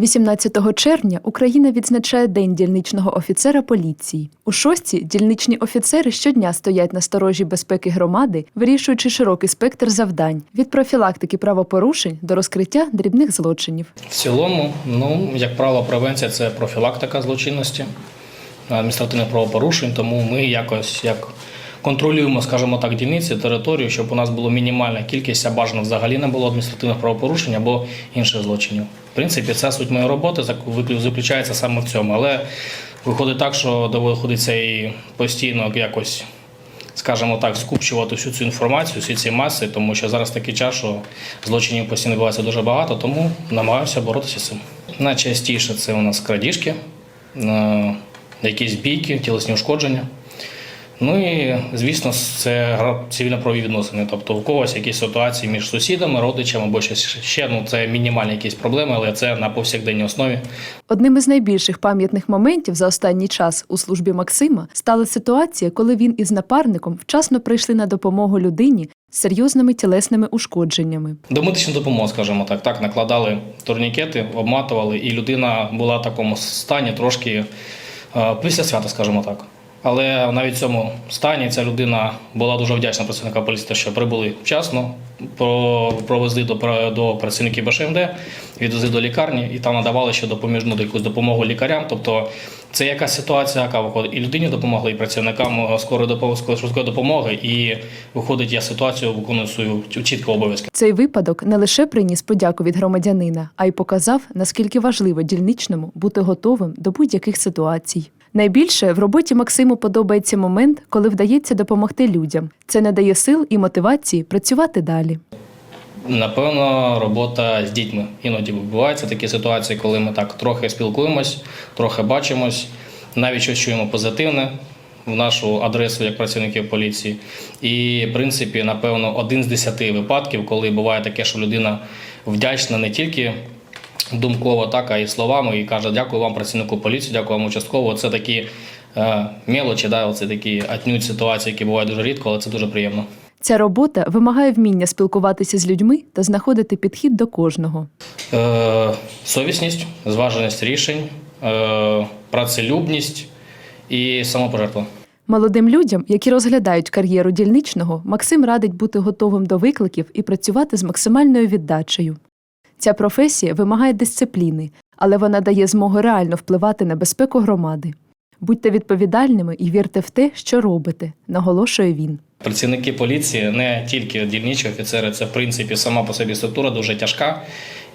18 червня Україна відзначає День дільничного офіцера поліції. У шостці дільничні офіцери щодня стоять на сторожі безпеки громади, вирішуючи широкий спектр завдань від профілактики правопорушень до розкриття дрібних злочинів. В цілому, ну, як правило, превенція це профілактика злочинності, адміністративних правопорушень, тому ми якось як контролюємо, скажімо так, дільниці, територію, щоб у нас було мінімальна кількість, а бажано взагалі не було адміністративних правопорушень або інших злочинів. В принципі, це суть моєї роботи зак- заключається саме в цьому. Але виходить так, що доводиться і постійно якось. Скажімо так, скупчувати всю цю інформацію, всі ці маси, тому що зараз такий час, що злочинів постійно відбувається дуже багато, тому намагаюся боротися з цим. Найчастіше це у нас крадіжки, е, якісь бійки, тілесні ушкодження. Ну і звісно, це цивільно-правові відносини. Тобто у когось якісь ситуації між сусідами, родичами або щось ще. Ну це мінімальні якісь проблеми, але це на повсякденній основі. Одним із найбільших пам'ятних моментів за останній час у службі Максима стала ситуація, коли він із напарником вчасно прийшли на допомогу людині з серйозними тілесними ушкодженнями. Домедичну допомогу, скажімо так, так накладали турнікети, обматували, і людина була в такому стані трошки е, після свята, скажімо так. Але навіть в цьому стані ця людина була дуже вдячна працівника поліції, що прибули вчасно, про- провезли до, до працівників БШМД, відвезли до лікарні і там надавали ще допоміжну якусь допомогу лікарям. Тобто це якась ситуація, яка виходить. І людині допомогли, і працівникам е, скорої допомоги, швидкої допомоги. І виходить, я ситуацію виконую свою чітко обов'язки. Цей випадок не лише приніс подяку від громадянина, а й показав, наскільки важливо дільничному бути готовим до будь-яких ситуацій. Найбільше в роботі Максиму подобається момент, коли вдається допомогти людям. Це надає сил і мотивації працювати далі. Напевно, робота з дітьми. Іноді відбуваються такі ситуації, коли ми так трохи спілкуємось, трохи бачимось, навіть щось чуємо позитивне в нашу адресу як працівників поліції. І, в принципі, напевно, один з десяти випадків, коли буває таке, що людина вдячна не тільки думково, так, а й словами, і каже, дякую вам, працівнику поліції, дякую вам участково. Це такі е, мелочі, да, це такі атнють ситуації, які бувають дуже рідко, але це дуже приємно. Ця робота вимагає вміння спілкуватися з людьми та знаходити підхід до кожного. Е, совісність, зваженість рішень, е, працелюбність і самопожертва. Молодим людям, які розглядають кар'єру дільничного, Максим радить бути готовим до викликів і працювати з максимальною віддачею. Ця професія вимагає дисципліни, але вона дає змогу реально впливати на безпеку громади. Будьте відповідальними і вірте в те, що робите, наголошує він. Працівники поліції не тільки дільничі офіцери, це в принципі сама по собі структура дуже тяжка,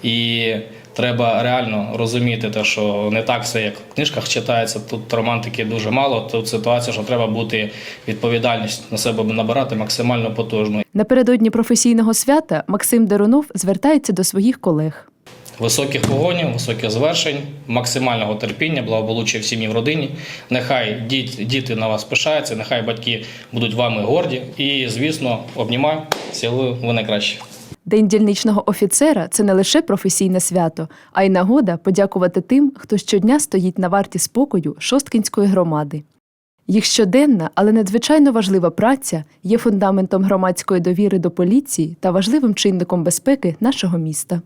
і треба реально розуміти, те, що не так все, як в книжках читається. Тут романтики дуже мало. Тут ситуація, що треба бути відповідальність на себе набирати максимально потужну. Напередодні професійного свята Максим Дерунов звертається до своїх колег. Високих погонів, високих звершень, максимального терпіння, благополуччя в сім'ї в родині. Нехай діт- діти на вас пишаються, нехай батьки будуть вами горді. І, звісно, обнімаю, цілую, ви найкращі. День дільничного офіцера це не лише професійне свято, а й нагода подякувати тим, хто щодня стоїть на варті спокою Шосткінської громади. Їх щоденна, але надзвичайно важлива праця є фундаментом громадської довіри до поліції та важливим чинником безпеки нашого міста.